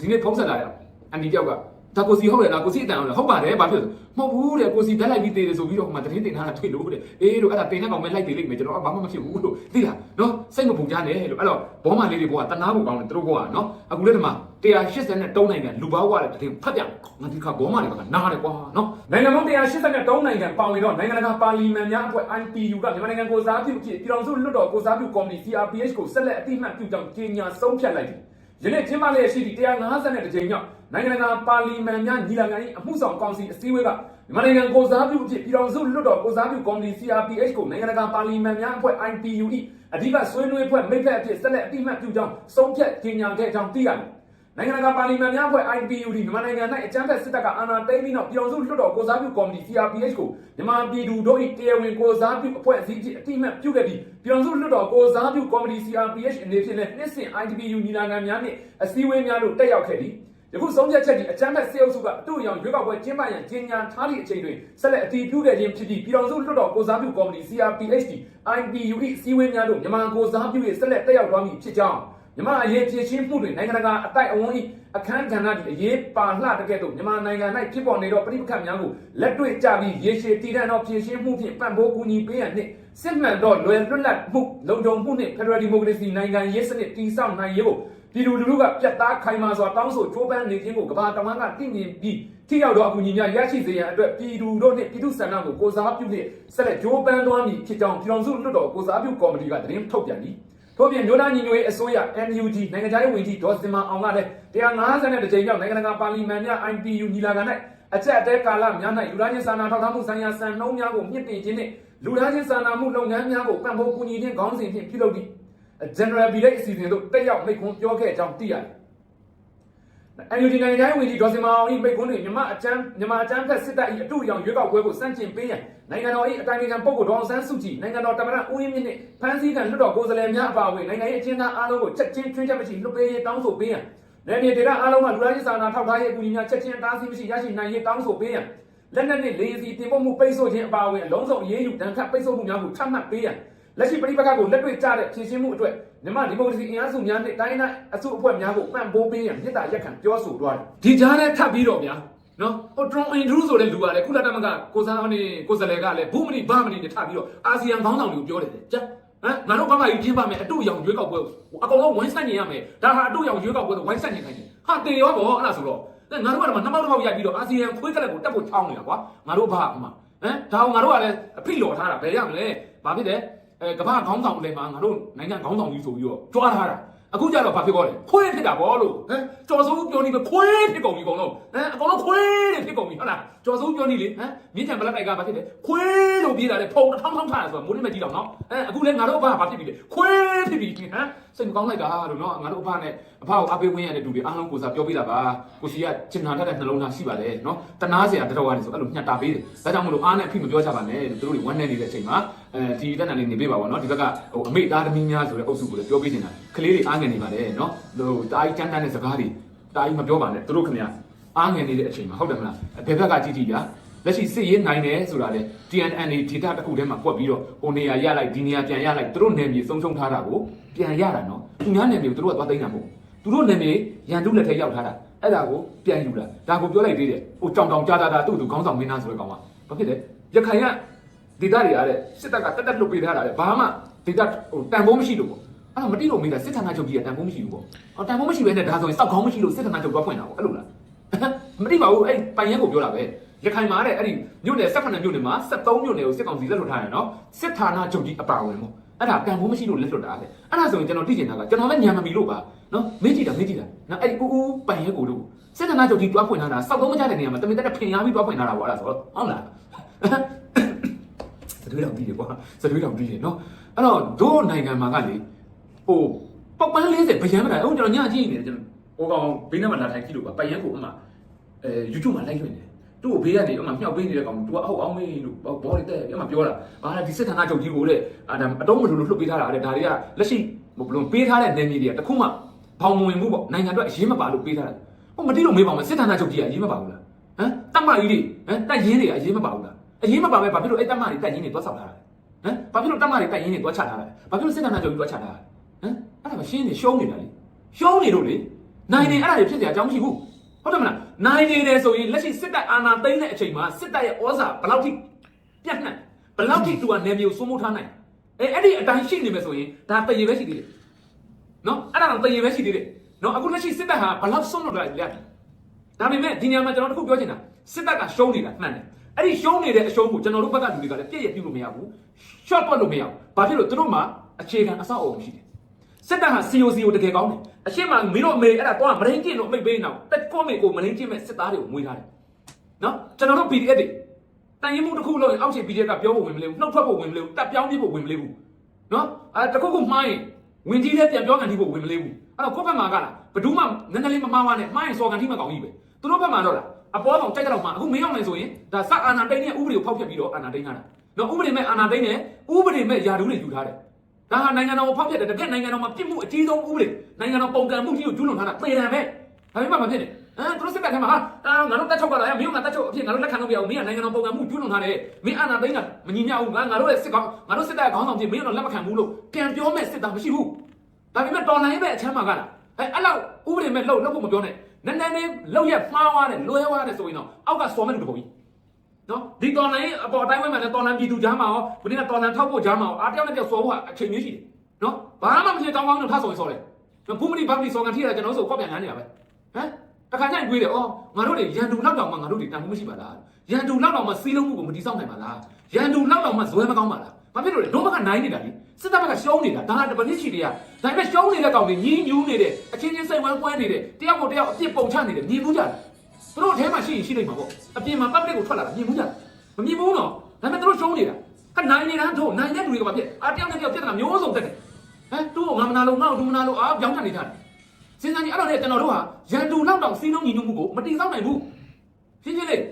ဒီနေ့ဖုံးဆက်လာရအန်ဒီတယောက်ကဒါကိုစီဟုတ်ရဲ့လားကိုစီအတန်ဟုတ်လားဟုတ်ပါတယ်ဘာဖြစ်လို့ မဟုတ်ဘူးတဲ့ကိုစီဘက်လိုက်ပြီးတေးတယ်ဆိုပြီးတော့ဟိုမှာတရင်တင်ထားတာတွေ့လို့တဲ့အေးလို့အဲ့ဒါတင်တဲ့ကောင်ပဲလိုက်တေးလိမ့်မယ်ကျွန်တော်ကဘာမှမဖြစ်ဘူးလို့သိလားနော်စိတ်မပူကြနဲ့လို့အဲ့တော့ဘောမလေးတွေဘောကတနာဖို့ကောင်းတယ်သူတို့ဘောကနော်အခုလည်းဒီမှာ183နိုင်ငံလူပေါင်းကလည်းတရင်ဖတ်ပြငါဒီခါဘောမတွေကနားတယ်ကွာနော်နိုင်ငံပေါင်း183နိုင်ငံပါဝင်တော့နိုင်ငံတကာပါလီမန်များအဖွဲ့ IPU ကမြန်မာနိုင်ငံကိုစားပြုဖြစ်ပြည်တော်စုလွတ်တော်ကိုစားပြုကော်မတီ CRPH ကိုဆက်လက်အတိအမှတ်ပြုကြောင်းကြေညာဆုံးဖြတ်လိုက်တယ် ယနေ့ကျင်းပလျက်ရှိသည့်152ကြိမ်မြောက်နိုင်ငံတကာပါလီမန်များညီလာခံ၏အမှုဆောင်ကောင်စီအစည်းအဝေးကမြန်မာနိုင်ငံကိုစားပြုဖြစ်ပြည်တော်စုလွတ်တော်ကိုစားပြုကော်မတီ CRPH ကိုနိုင်ငံတကာပါလီမန်များအဖွဲ့ IPU ၏အဓိကဆွေးနွေးဖွဲ့မိတ်ဖက်အဖြစ်ဆက်လက်အတိအမှတ်ပြုကြောင်းဆုံးဖြတ်ကြေညာခဲ့ကြောင်းသိရတယ်။ နိုင်ငံတကာပါလီမန်များအဖွဲ့ IPUD မြန်မာနိုင်ငံ၌အကြမ်းဖက်စစ်တပ်ကအာဏာသိမ်းပြီးနောက်ပြည်အောင်စုလွှတ်တော်ကိုစားပြုကော်မတီ CRPH ကိုမြန်မာပြည်သူတို့၏တရားဝင်ကိုစားပြုအဖွဲ့အစည်းအဖြစ်အတိအမှတ်ပြုခဲ့ပြီးပြည်အောင်စုလွှတ်တော်ကိုစားပြုကော်မတီ CRPH အနေဖြင့်လည်းနှစ်စဉ် IPU ညီလာခံများနှင့်အစည်းအဝေးများတို့တက်ရောက်ခဲ့သည်ယခုဆုံးဖြတ်ချက်ဒီအကြမ်းဖက်စစ်အုပ်စုကအတူအယောင်ရွေးကောက်ပွဲကျင်းပရန်ကြီးညာထားသည့်အချိန်တွင်ဆက်လက်အတည်ပြုခဲ့ခြင်းဖြစ်ပြီးပြည်အောင်စုလွှတ်တော်ကိုစားပြုကော်မတီ CRPH IPU ၏အစည်းအဝေးများတို့မြန်မာကိုစားပြု၏ဆက်လက်တက်ရောက်သွားမည်ဖြစ်ကြောင်း မြန်မာအရေးဖြစ်ချင်းမှုတွေနိုင်ငံတကာအတိုက်အဝန်းဤအခမ်းကဏ္ဍဒီအရေးပါလှတဲ့ကဲ့သို့မြန်မာနိုင်ငံ၌ဖြစ်ပေါ်နေသောပြည်ပခတ်များကိုလက်တွေ့ကြပြီးရေရှည်တည်တဲ့သောဖြစ်ချင်းမှုဖြင့်ပံ့ပိုးကူညီပေးရန်နှင့်စစ်မှန်သောလွယ်လွတ်လပ်မှုလုံခြုံမှုနှင့်ဖက်ဒရယ်ဒီမိုကရေစီနိုင်ငံရေးစနစ်တည်ဆောက်နိုင်ရေးကိုပြည်သူလူထုကပြတ်သားခိုင်မာစွာတောင်းဆိုကြိုးပမ်းနေခြင်းကိုကမ္ဘာတဝန်းကသိမြင်ပြီးထိရောက်သောအကူအညီများရရှိစေရန်အတွက်ပြည်သူတို့နှင့်ပြည်သူစံနှုန်းကိုကိုစားပြုနှင့်ဆက်လက်ကြိုးပမ်းသွားမည်ဖြစ်ကြောင်းပြည်တော်စုလွှတ်တော်ကိုစားပြုကော်မတီကသတင်းထုတ်ပြန်သည် ထို့ပြင်မျိုးသားညီညွတ်ရေးအစိုးရ NUG နိုင်ငံခြားရေးဝန်ကြီးဒေါ်စင်မာအောင်ကလည်း150တဲ့ကြိမ်မြောက်နိုင်ငံတကာပါလီမန်များ IPU ညီလာခံ၌အချက်အတဲကာလများ၌လူသားချင်းစာနာထောက်ထားမှုဆိုင်ရာစံနှုန်းများကိုမြင့်တင်ခြင်းနှင့်လူသားချင်းစာနာမှုလုပ်ငန်းများကိုပံ့ပိုးကူညီခြင်းခေါင်းစဉ်ဖြင့်ပြုလုပ်သည့် General Billet အစီအစဉ်သို့တက်ရောက်မိန့်ခွန်းပြောခဲ့ကြောင်းသိရတယ်။ NUG နိုင်ငံခြားရေးဝန်ကြီးဒေါ်စင်မာအောင်၏မိန့်ခွန်းတွင်မြန်မာအချမ်းမြန်မာအချမ်းဖက်စစ်တပ်၏အတူအယောင်ရွေးကောက်ပွဲကိုစန့်ကျင်ပေးရန်နိုင်ငံတော်၏အတိုင်းအမြံပုဂ္ဂိုလ်ဒေါအောင်ဆန်းစုကြည်နိုင်ငံတော်တမန်တော်ဦးရင်မြင့်နှင့်ဖမ်းဆီးခံလွှတ်တော်ကိုယ်စားလှယ်များအပါအဝင်နိုင်ငံရေးအကျဉ်းသားအားလုံးကိုချက်ချင်းချွင်းချက်မရှိလွှတ်ပေးရေးတောင်းဆိုပေးရန်နယ်မြေဒေသအားလုံးကလူသားချင်းစာနာထောက်ထားရေးအကူအညီများချက်ချင်းတားဆီးမရှိရရှိနိုင်ရေးတောင်းဆိုပေးရန်လက်နက်နဲ့လေယာဉ်စီတင်ပို့မှုပိတ်ဆို့ခြင်းအပါအဝင်အလုံးစုံအရေးယူဒဏ်ခတ်ပိတ်ဆို့မှုများကိုထပ်မံပေးရန်လက်ရှိပြည်ပခတ်ကိုလက်တွေ့ကျတဲ့ဖြည့်ရှင်းမှုအတွက် မြန်မာဒီမိုကရေစီအင်အားစုများနဲ့တိုင်းတိုင်းအစုအဖွဲ့များကိုပံ့ပိုးပေးရန်မြစ်တာရက်ခံပြောဆိုသွားတယ်ဒီကြားနဲ့ထပ်ပြီးတော့ဗျာနော်ဟိုဒရွန်အင်ဒရူးဆိုတဲ့လူကလည်းကုလသမဂ္ဂကိုစားအနေကိုစလဲကလည်းဘူးမနီဘာမနီနဲ့ထပ်ပြီးတော့အာဆီယံခေါင်းဆောင်တွေကိုပြောတယ်ကြာဟမ်ငါတို့ဘာမှယူချင်းပါမယ်အတူရောင်ရွေးကောက်ပွဲအကောင်လုံးဝိုင်းဆက်နေရမယ်ဒါဟာအတူရောင်ရွေးကောက်ပွဲဆိုဝိုင်းဆက်နေခိုင်းတယ်ဟာတင်ရောပေါ့အဲ့ဒါဆိုတော့ငါတို့ကတော့နှစ်ပေါက်တစ်ပေါက်ရိုက်ပြီးတော့အာဆီယံခွေးကလက်ကိုတက်ဖို့ချောင်းနေတာကွာငါတို့ဘာအမှဟမ်ဒါကငါတို့ကလည်းအဖိလော်ထားတာဘယ်ရမလဲဘာဖြစ်တယ် အဲကမ္ဘာခေါင်းဆောင်လည်းမှာငါတို့နိုင်ငံခေါင်းဆောင်ကြီးဆိုပြီးတော့ကြွားထားတာအခုကြတော့ဘာဖြစ်သွားလဲခွေးဖြစ်တာဗောလို့ဟမ်ကျော်စိုးပြောနေပဲခွေးဖြစ်ကုန်ပြီအကုန်လုံးဟမ်အကုန်လုံးခွေးတွေဖြစ်ကုန်ပြီဟုတ်လားကျော်စိုးပြောနေလေဟမ်မြင့်ချံဘလက်တိုက်ကဘာဖြစ်လဲခွေးလို့ပြေးတာလေဖုံထောင်းထောင်းထားတာဆိုတော့မိုးနေမကြည့်တော့နော်ဟမ်အခုလဲငါတို့အဖဘာဖြစ်ပြီလဲခွေးဖြစ်ပြီဟမ်စိတ်မကောင်းလိုက်တာလို့နော်ငါတို့အဖနဲ့အဖကိုအပေးဝင်းရတဲ့လူတွေအားလုံးကိုစားပြောပြတာပါကိုစီကကျင်နာတတ်တဲ့နှလုံးသားရှိပါတယ်နော်တနာစရာတတော်ရတယ်ဆိုအဲ့လိုညှက်တာပေးတယ်ဒါကြောင့်မလို့အားနဲ့အဖိမပြောကြပါနဲ့သူတို့တွေဝမ်းနေနေတဲ့အချိန်မှာအဲဒီတက်နာနေနေပေးပါဗောနော်ဒီဘက်ကဟိုအမိသားသမီးများဆိုတဲ့အုပ်စုကိုလည်းပြောပြနေတာကလေးတွေအားငယ်နေပါတယ်နော်ဟိုတာကြီးတန်းတန်းတဲ့စကားတွေတာကြီးမပြောပါနဲ့သူတို့ခင်ဗျာအားငယ်နေတဲ့အချိန်မှာဟုတ်တယ်မလားဘယ်ဘက်ကကြည့်ကြည့်ကြ လက်ရှိစစ်ရေးနိုင်တယ်ဆိုတာလေ TNN ဒေတာတစ်ခုထဲမှာကွက်ပြီးတော့ဟိုနေရာရလိုက်ဒီနေရာပြန်ရလိုက်သူတို့နယ်မြေဆုံးရှုံးထားတာကိုပြန်ရတာနော်သူများနယ်မြေကိုသူတို့ကသွားသိမ်းတာမဟုတ်သူတို့နယ်မြေရန်သူလက်ထဲရောက်ထားတာအဲ့ဒါကိုပြန်ယူလာဒါကိုပြောလိုက်သေးတယ်ဟိုကြောင်တောင်ကြားတာတာသူ့သူခေါင်းဆောင်မင်းသားဆိုတဲ့ကောင်ကဘာဖြစ်လဲရခိုင်ကဒေတာတွေရတဲ့စစ်တပ်ကတက်တက်လွတ်ပေးထားတာလေဘာမှဒေတာဟိုတန်ဖိုးမရှိလို့ပေါ့အဲ့တော့မတိလို့မေးတာစစ်ဌာနချုပ်ကြီးကတန်ဖိုးမရှိဘူးပေါ့ဟောတန်ဖိုးမရှိဘဲနဲ့ဒါဆိုရင်စောက်ခေါင်းမရှိလို့စစ်ဌာနချုပ်သွားဖွင့်တာပေါ့အဲ့လိုလားမတိပါဘူးအဲ့ပိုင်ရဲကိုပြောတာပဲ ရခိုင်မှာတဲ့အဲ့ဒီမြို့နယ်ဆက်ဖက်နယ်မြို့နယ်မှာ73မြို့နယ်ကိုစစ်ကောင်စီလက်လွတ်ထားတယ်နော်စစ်ဌာနချုပ်ကြီးအပါဝင်ပေါ့အဲ့ဒါတန်ဖိုးမရှိလို့လက်လွတ်တာလေအဲ့ဒါဆိုရင်ကျွန်တော်သိချင်တာကကျွန်တော်လည်းညံမမီလို့ပါနော်မေးကြည့်တာမေးကြည့်တာနော်အဲ့ဒီဦးဦးပိုင်ရဲကိုတို့စစ်ဌာနချုပ်ကြီးတွားဖွင့်ထားတာစောက်သုံးမကြတဲ့နေရာမှာတမင်တက်တက်ဖင်ရပြီးတွားဖွင့်ထားတာပေါ့အဲ့ဒါဆိုတော့ဟုတ်လားစတွေးတောင်ပြီးတယ်ကွာစတွေးတောင်ပြီးတယ်နော်အဲ့တော့တို့နိုင်ငံမှာကလေဟိုပောက်ပန်း40ဗယံမတာအခုကျွန်တော်ညကြည့်နေတယ်ကျွန်တော်ဟိုကောင်ဘေးနားမှာလာထိုင်ကြည့်လို့ပါပယံကိုအမှအဲ YouTube မှာလိုက်လွှင့်တယ် သူ့ကိုဘေးကနေအမှမြောက်ပေးနေတဲ့ကောင်သူကအောက်အောင်မေးလို့ဘောတွေတက်ရအမှပြောတာဘာလဲဒီစစ်ဌာနချုပ်ကြီးကိုတဲ့အဒါအတုံးမလို့လို့လွှတ်ပေးထားတာတဲ့ဒါတွေကလက်ရှိဘယ်လိုပေးထားတဲ့နေမြေတွေကတခုမှဘောင်မဝင်ဘူးပေါ့နိုင်ငံအတွက်အရေးမပါလို့ပေးထားတာဟိုမတိလို့မေးပါမစစ်ဌာနချုပ်ကြီးကအရေးမပါဘူးလားဟမ်တပ်မကြီးတွေဟမ်တပ်ရင်းတွေကအရေးမပါဘူးလားအရေးမပါပဲဘာဖြစ်လို့အဲ့တပ်မတွေတပ်ရင်းတွေတွားဆောင်ထားတာလဲဟမ်ဘာဖြစ်လို့တပ်မတွေတပ်ရင်းတွေတွားချထားတာလဲဘာဖြစ်လို့စစ်ဌာနချုပ်ကြီးတွားချထားတာလဲဟမ်အဲ့ဒါမရှင်းနေရှုံးနေတာလေရှုံးနေလို့လေနိုင်နေအဲ့ဒါတွေဖြစ်နေအကြောင်းရှိဘူး ဟုတ်တယ်မလားနိုင်နေတယ်ဆိုရင်လက်ရှိစစ်တပ်အာဏာသိမ်းတဲ့အချိန်မှာစစ်တပ်ရဲ့ဩဇာဘယ်လောက်ထိပြန့်နှံ့ဘယ်လောက်ထိသူကနေမျိုးစိုးမိုးထားနိုင်အဲအဲ့ဒီအတိုင်းရှိနေမယ်ဆိုရင်ဒါတရေပဲရှိသေးတယ်နော်အဲ့ဒါတော့တရေပဲရှိသေးတယ်နော်အခုလက်ရှိစစ်တပ်ဟာဘယ်လောက်ဆုံးတော့လဲလက်ဒါပေမဲ့ဒီနေရာမှာကျွန်တော်တို့ပြောချင်တာစစ်တပ်ကရှုံးနေတာမှန်တယ်အဲ့ဒီရှုံးနေတဲ့အရှုံးကိုကျွန်တော်တို့ဘက်ကလူတွေကလည်းပြည့်ရပြုလို့မရဘူး short တွက်လို့မရဘူးဘာဖြစ်လို့သူတို့မှာအခြေခံအဆောက်အအုံရှိတယ် စစ်တပ်ဟာ COC ကိုတကယ်ကောင်းတယ်အရှိမမင်းတို့အမေအဲ့ဒါတော့မရင်းကျင့်လို့အမိတ်ပေးနေတော့တက်ကောမေကိုမရင်းကျင့်မဲ့စစ်သားတွေကိုမွေးထားတယ်နော်ကျွန်တော်တို့ PDF တွေတန်ရင်မှုတစ်ခုလို့အောက်ခြေ PDF ကပြောဖို့ဝင်မလဲဘူးနှုတ်ထွက်ဖို့ဝင်မလဲဘူးတက်ပြောင်းပြဖို့ဝင်မလဲဘူးနော်အဲတခုခုမှားရင်ဝင်ကြီးလည်းပြန်ပြောကန်တီးဖို့ဝင်မလဲဘူးအဲ့တော့ကိုယ့်ဘက်မှာကလားဘယ်သူမှနည်းနည်းလေးမမှားပါနဲ့မှားရင်စော်ကန်တီးမကောင်းကြီးပဲသူတို့ဘက်မှာတော့လားအပေါ်ကောင်ကြိုက်ကြတော့မှာအခုမင်းအောင်နိုင်ဆိုရင်ဒါစအာနာတိန်ရဲ့ဥပဒေကိုဖောက်ဖျက်ပြီးတော့အာနာတိန်ထားတာနော်ဥပဒေမဲ့အာနာတိန်နဲ့ဥပဒေမဲ့ယာဒူးတွေယူထားတယ် ဒါဟာနိုင်ငံတော်ကိုဖောက်ဖျက်တယ်တကယ်နိုင်ငံတော်မှာပြစ်မှုအကြီးဆုံးဥပဒေနိုင်ငံတော်ပုံကံမှုကြီးကိုကျူးလွန်ထားတာသေတယ်ပဲဒါပေမဲ့မဖြစ်နဲ့ဟမ်သူတို့စစ်တပ်ထဲမှာဟာအာငါတို့တက်ချုပ်ကလာရမင်းကတက်ချုပ်အဖြစ်ငါတို့လက်ခံလို့မရဘူးမင်းကနိုင်ငံတော်ပုံကံမှုကျူးလွန်ထားတယ်မင်းအာဏာသိမ်းတာမညီမျှဘူးငါငါတို့ရဲ့စစ်ကောင်ငါတို့စစ်တပ်ရဲ့ခေါင်းဆောင်ဖြစ်မင်းကတော့လက်မခံဘူးလို့ပြန်ပြောမဲ့စစ်သားမရှိဘူးဒါပေမဲ့တော်နိုင်ရဲ့ပဲအချမ်းမှာကလားအဲအဲ့လောက်ဥပဒေမဲ့လှုပ်လှုပ်ဖို့မပြောနဲ့နည်းနည်းလေးလှုပ်ရက်မှားသွားတယ်လွဲသွားတယ်ဆိုရင်တော့အောက်ကစော်မဲ့လူတစ်ပုံကြီး နော်ဒီတော်လိုင်းအပေါ်တိုင်းဝဲမှာလည်းတော်လိုင်းပြည်သူကြားမှာရောဘယ်နည်းတော်လိုင်းထောက်ဖို့ကြားမှာရောအားတယောက်နဲ့တယောက်စောဖို့အချိန်မျိုးရှိတယ်နော်ဘာမှမဖြစ်ကောင်းကောင်းနဲ့ထားဆိုရင်စောတယ်နော်ဘုမတိဘတ်လီစောကန်ထိရတာကျွန်တော်ဆိုကော့ပြန်ငန်းနေတာပဲဟမ်တခါကျရင်တွေးတယ်အော်ငါတို့တွေရန်သူလောက်တောင်မှငါတို့တွေတန်ဖို့မရှိပါလားရန်သူလောက်တောင်မှစီးလုံးမှုကိုမတိဆောက်နိုင်ပါလားရန်သူလောက်တောင်မှဇွဲမကောင်းပါလားဘာဖြစ်လို့လဲဒုဘက်ကနိုင်နေတာလေစစ်တပ်ဘက်ကရှုံးနေတာဒါကတပနစ်ချီတွေကဒါပေမဲ့ရှုံးနေတဲ့ကောင်တွေညီးညူးနေတယ်အချင်းချင်းစိတ်ဝမ်းကွဲနေတယ်တယောက်ကိုတယောက်အပြစ်ပုံချနေတယ်မြင်မှုကြတယ် သူတို့အထဲမှာရှိရင်ရှိနေမှာပေါ့အပြင်မှာ public ကိုထွက်လာတာမြင်မှုကြတယ်မမြင်ဘူးနော်ဒါပေမဲ့သူတို့ရှုံးနေတာခဏနိုင်နေတာတို့နိုင်တဲ့လူတွေကဘာဖြစ်အာတယောက်နဲ့တယောက်ပြဿနာမျိုးစုံတက်တယ်ဟမ်သူ့ကိုငါမနာလို့ငါ့ကိုဒူမနာလို့အာပြောင်းထန်နေကြတယ်စဉ်းစားကြည့်အဲ့တော့လေကျွန်တော်တို့ဟာရန်သူလောက်တောင်စီးလုံးညီညွတ်မှုကိုမတိဆောက်နိုင်ဘူးရှင်းရှင်းလေး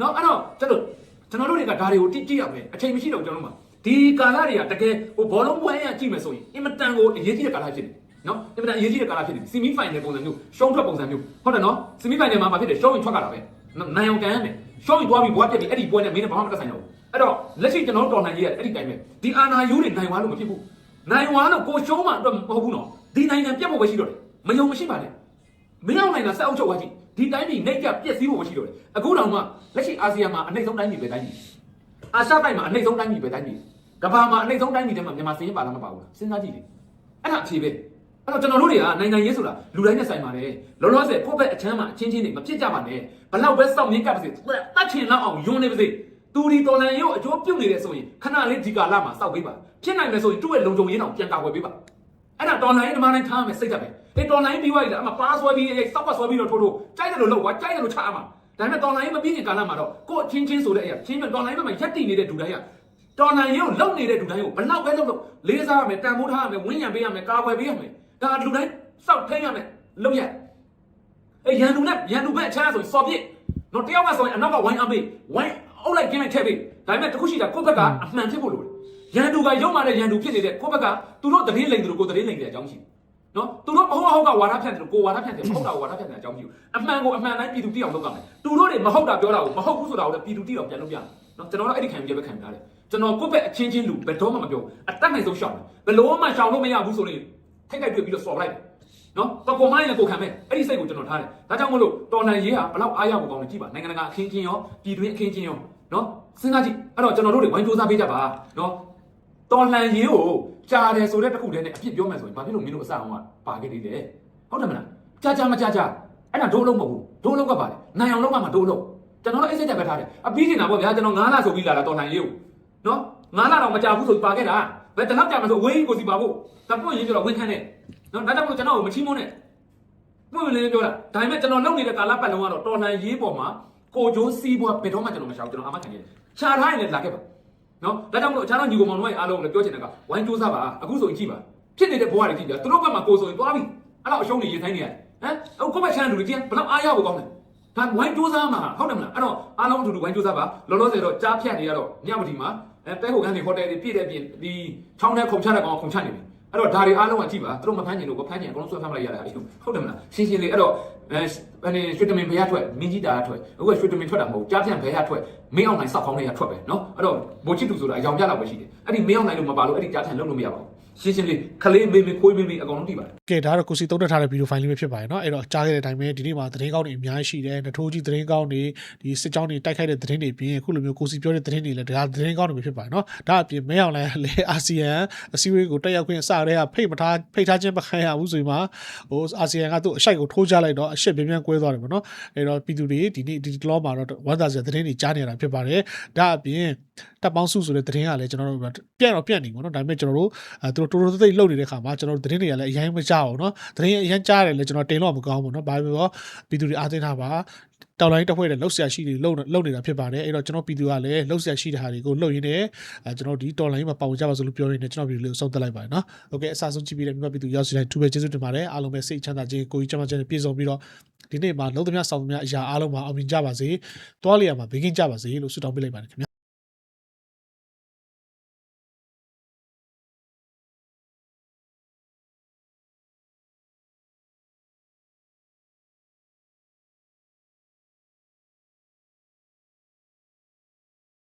နော်အဲ့တော့ကျွန်တော်ကျွန်တော်တို့တွေကဒါတွေကိုတိတိရမယ်အချိန်မရှိတော့ကျွန်တော်တို့မှာဒီကာလတွေကတကယ်ဟိုဘောလုံးပွဲရကြည့်မယ်ဆိုရင်အင်မတန်ကိုအရေးကြီးတဲ့ကာလဖြစ်တယ် နော်အင်မတန်အရေးကြီးတဲ့ကာလဖြစ်တယ်စီမီဖိုင်နယ်ပုံစံမျိုးရှုံးထွက်ပုံစံမျိုးဟုတ်တယ်နော်စီမီဖိုင်နယ်မှာဘာဖြစ်တယ်ရှုံးရင်ထွက်ကြတာပဲနိုင်အောင်ကန်ရတယ်ရှုံးရင်သွားပြီးဘွားပြက်ပြီးအဲ့ဒီပွဲနဲ့မင်းနဲ့ဘာမှမသက်ဆိုင်တော့ဘူးအဲ့တော့လက်ရှိကျွန်တော်တို့တော်နိုင်ရေးရတယ်အဲ့ဒီတိုင်းပဲဒီအာနာယူတွေနိုင်သွားလို့မဖြစ်ဘူးနိုင်သွားလို့ကိုရှုံးမှအတွက်မဟုတ်ဘူးနော်ဒီနိုင်ငံပြက်ဖို့ပဲရှိတော့တယ်မယုံမရှိပါနဲ့မင်းအောင်နိုင်တာစက်အုပ်ချုပ်သွားကြည့်ဒီတိုင်းပြည်နှိပ်ကြပြက်စီးဖို့မရှိတော့တယ်အခုတောင်မှလက်ရှိအာဆီယံမှာအနှိမ့်ဆုံးတိုင်းပြည်ပဲတိုင်းပြည်အာရှတိုင်းမှာအနှိမ့်ဆုံးတိုင်းပြည်ပဲတိုင်းပြည်ကမ္ဘာမှာအနှိမ့်ဆုံးတိုင်းပြည်ထဲမှာမြန်မာစင်းရင်ပါလားမပါဘူးလားစဉ်းစားကြည့်လေအဲ့ဒါအဖြေပဲ အဲ့တော့ကျွန်တော်တို့တွေကနိုင်ငံရေးဆိုတာလူတိုင်းနဲ့ဆိုင်ပါတယ်လောလောဆယ်ကိုယ့်ဘက်အချမ်းမှာအချင်းချင်းတွေမဖြစ်ကြပါနဲ့ဘလောက်ပဲစောင့်မြင့်ကပ်ပါစေတတ်ချင်လောက်အောင်ယွန်းနေပါစေတူဒီတော်လန်ရုပ်အကျိုးပြုတ်နေတယ်ဆိုရင်ခဏလေးဒီကာလမှာစောက်ပေးပါဖြစ်နိုင်တယ်ဆိုရင်သူ့ရဲ့လုံခြုံရေးတောင်ပြန်ကာကွယ်ပေးပါအဲ့ဒါတော်လိုင်းဒီမှာတိုင်းထားမယ်စိတ်သက်ပဲအေးတော်လိုင်းပြီးသွားပြီလားအမပါဆွဲပြီးစောက်ကဆွဲပြီးတော့ထိုးထိုးကြိုက်တယ်လို့လောက်ကွာကြိုက်တယ်လို့ချအမှာဒါပေမဲ့တော်လိုင်းမပြီးခင်ကာလမှာတော့ကို့အချင်းချင်းဆိုတဲ့အရာချင်းချင်းတော်လိုင်းမှာရက်တည်နေတဲ့ဒူတိုင်းကတော်လိုင်းရုံလုံနေတဲ့ဒူတိုင်းကိုဘလောက်ပဲလုံလို့လေးစားရမယ်တန်ဖိုးထားရမယ်ဝင်းရံပေးရမယ်ကာကွယ်ပေးရမယ် ဒါလူတိုင်းစောက်ထိန်ရမယ်လုံရအေးရန်သူနဲ့ရန်သူဘက်အချမ်းဆိုရင်စော်ပြစ်တော့တယောက်ကဆိုရင်အနောက်ကဝိုင်းအမေးဝိုင်းအုပ်လိုက်ကျင်းလိုက်ထည့်ပေးဒါပေမဲ့တခုရှိတာကိုယ့်ဘက်ကအမှန်ဖြစ်ဖို့လိုတယ်ရန်သူကရုံမာတဲ့ရန်သူဖြစ်နေတဲ့ကိုယ့်ဘက်ကသူတို့တတိလိန်သူတို့ကိုတတိလိန်တဲ့အကြောင်းရှိနော်သူတို့မဟုတ်ဟုတ်ကဝါဒဖြန့်တယ်ကိုဝါဒဖြန့်တယ်မဟုတ်တာဝါဒဖြန့်တယ်အကြောင်းရှိအမှန်ကိုအမှန်တိုင်းပြည်သူတိအောင်လုပ်ကြမယ်သူတို့တွေမဟုတ်တာပြောတာကိုမဟုတ်ဘူးဆိုတာကိုလည်းပြည်သူတိအောင်ပြန်လုပ်ပြနော်ကျွန်တော်တို့အဲ့ဒီခံပြပဲခံပြတယ်ကျွန်တော်ကိုယ့်ဘက်အချင်းချင်းလူဘယ်တော့မှမပြောအတတ်နိုင်ဆုံးရှောင်တယ်ဘယ်လို့မှရှောင်လို့မရဘူးဆိုရင် ထိုက်ထိုက်တွေ့ပြီးတော့စော်လိုက်တယ်နော်တော့ကိုမိုင်းလည်းကိုခံမဲ့အဲ့ဒီစိတ်ကိုကျွန်တော်ထားတယ်ဒါကြောင့်မလို့တော်လန်ရေးဟာဘလောက်အားရဖို့ကောင်းလဲကြည့်ပါနိုင်ငံတကာအခင်းချင်းရောပြည်တွင်းအခင်းချင်းရောနော်စဉ်းစားကြည့်အဲ့တော့ကျွန်တော်တို့တွေဝိုင်းစူးစမ်းပေးကြပါနော်တော်လှန်ရေးကိုကြားတယ်ဆိုတဲ့တစ်ခုတည်းနဲ့အဖြစ်ပြောမယ်ဆိုရင်ဘာဖြစ်လို့မင်းတို့အစအောင်ကပါခဲ့သေးတယ်ဟုတ်တယ်မလားကြာကြာမကြာကြာအဲ့ဒါဒိုးလုံးမဟုတ်ဘူးဒိုးလုံးကပါလေနိုင်အောင်လုံးကမှဒိုးလုံးကျွန်တော်တို့အိတ်စိတ်တက်ပဲထားတယ်အပြီးနေတာပေါ့ဗျာကျွန်တော်9လဆိုပြီးလာတာတော်လှန်ရေးကိုနော်9လတော့မကြာဘူးဆိုပြီးပါခဲ့တာ ဘယ်တလောက်ကြာမဆိုဝင်းကိုစီပါဖို့ဒါပွင့်ရင်းပြောတော့ဝင်းခန်းနဲ့နော်ဒါကြောင့်မို့ကျွန်တော်ကိုမချီးမွမ်းနဲ့ပွင့်လင်းပြောတာဒါပေမဲ့ကျွန်တော်လုပ်နေတဲ့ကာလပတ်လုံးကတော့တော်လှန်ရေးပေါ်မှာကိုကျိုးစီးပွားဘယ်တော့မှကျွန်တော်မရှောင်ကျွန်တော်အမခံနေတယ်ခြာထားရင်လည်းလာခဲ့ပါနော်ဒါကြောင့်မလို့အခြားသောညီကောင်မောင်တို့ရဲ့အားလုံးကိုလည်းပြောချင်တယ်ကဝိုင်းစူးစမ်းပါအခုဆိုရင်ကြည့်ပါဖြစ်နေတဲ့ဘဝတွေကြည့်ကြသူတို့ဘက်မှာကိုယ်ဆိုရင်သွားပြီအဲ့တော့အရှုံးတွေရင်ဆိုင်နေရတယ်ဟမ်အခုကိုယ့်ဘက်ချမ်းလူတွေကြည့်ဘယ်လောက်အားရဖို့ကောင်းလဲဒါဝိုင်းစူးစမ်းမှာဟုတ်တယ်မလားအဲ့တော့အားလုံးအတူတူဝိုင်းစူးစမ်းပါလောလောဆယ်တော့ကြားဖြတ်နေရတော့ညမတီမှာ အဲတဲဟိုကန်းတွေဟိုတယ်တွေပြည့်တဲ့ပြင်ဒီချောင်းထဲခုံချတဲ့ကောင်ခုံချနေပြီအဲ့တော့ဒါတွေအားလုံးကကြည့်ပါသူတို့မဖမ်းကျင်လို့ကိုဖမ်းကျင်အကုန်လုံးဆွဲဖမ်းလိုက်ရတာဟုတ်တယ်မလားရှင်းရှင်းလေးအဲ့တော့အဲအနေရွှေတမင်ဘယ်ရထွက်မင်းကြီးတာထွက်အခုကရွှေတမင်ထွက်တာမဟုတ်ကြားဖြတ်ဘယ်ရထွက်မင်းအောင်နိုင်စောက်ခေါင်းလေးရထွက်ပဲနော်အဲ့တော့ဘိုချစ်သူဆိုတာအယောင်ပြလောက်ပဲရှိတယ်အဲ့ဒီမင်းအောင်နိုင်လို့မပါလို့အဲ့ဒီကြားဖြတ်လုံးလို့မရပါဘူး ရှင်းရှင်းလေးခလေးမေးမေးခွေးမေးမေးအကောင်လုံးသိပါတယ် ကဲဒါကတော့ကိုစီသုံးတက်ထားတဲ့ဗီဒီယိုဖိုင်လေးပဲဖြစ်ပါတယ်เนาะအဲ့တော့ကြားခဲ့တဲ့အတိုင်းပဲဒီနေ့မှာသတင်းကောင်းတွေအများကြီးရှိတယ်နထိုးကြီးသတင်းကောင်းတွေဒီစစ်ကြောင်းတွေတိုက်ခိုက်တဲ့သတင်းတွေပြင်အခုလိုမျိုးကိုစီပြောတဲ့သတင်းတွေလည်းဒါသတင်းကောင်းတွေပဲဖြစ်ပါတယ်เนาะဒါအပြင်မဲအောင်လည်းလေအာဆီယံအစည်းအဝေးကိုတက်ရောက်ခွင့်အစတည်းကဖိတ်မထားဖိတ်ထားခြင်းမခံရဘူးဆိုရင်မှာဟိုအာဆီယံကသူ့အရှိုက်ကိုထိုးချလိုက်တော့အရှက်ပြင်းပြင်းကွဲသွားတယ်ပေါ့เนาะအဲ့တော့ပြည်သူတွေဒီနေ့ဒီကလောမှာတော့ဝမ်းသာစရာသတင်းတွေကြားနေရတာဖြစ်ပါတယ်ဒါအပြင် တပ်ပေါင်းစုဆိုတဲ့သတင်းကလည်းကျွန်တော်တို့ပြန့်တော့ပြန့်နေပေါ့เนาะဒါပေမဲ့ကျွန်တော်တို့အဲသူတို့တိုးတိုးသိသိလှုပ်နေတဲ့ခါမှာကျွန်တော်တို့သတင်းတွေကလည်းအရင်မကြောက်ဘူးเนาะသတင်းအရင်ကြားတယ်လေကျွန်တော်တင်လို့မကောင်းဘူးเนาะဘာပဲပြောပြည်သူတွေအားသိထားပါတော်လိုင်းတစ်ဖွဲ့တဲ့လှုပ်ရှားရှိတွေလှုပ်လှုပ်နေတာဖြစ်ပါတယ်အဲ့တော့ကျွန်တော်ပြည်သူကလည်းလှုပ်ရှားရှိတဲ့ဟာတွေကိုလှုပ်ရင်းနဲ့အဲကျွန်တော်ဒီတော်လိုင်းမှာပါဝင်ကြပါစို့လို့ပြောရင်းနဲ့ကျွန်တော်ဗီဒီယိုလေးကိုဆုံးသက်လိုက်ပါတယ်เนาะโอเคအစားဆုံးကြည့်ပြီးတဲ့မြို့ပြည်သူရောက်စီတိုင်းသူပဲကျေးဇူးတင်ပါတယ်အားလုံးပဲစိတ်ချမ်းသာခြင်းကိုယ်ကြီးချမ်းသာခြင်းနဲ့ပြည့်စုံပြီးတော့ဒီနေ့မှာလုံးသမျှဆောင်သမျှအရာအားလုံးမှာအောင်မြင်ကြပါစေတွားလျာမှာဘေးကင်းကြပါစေလို့ဆုတောင်းပေးလိုက်ပါတယ်ခင်ဗျာ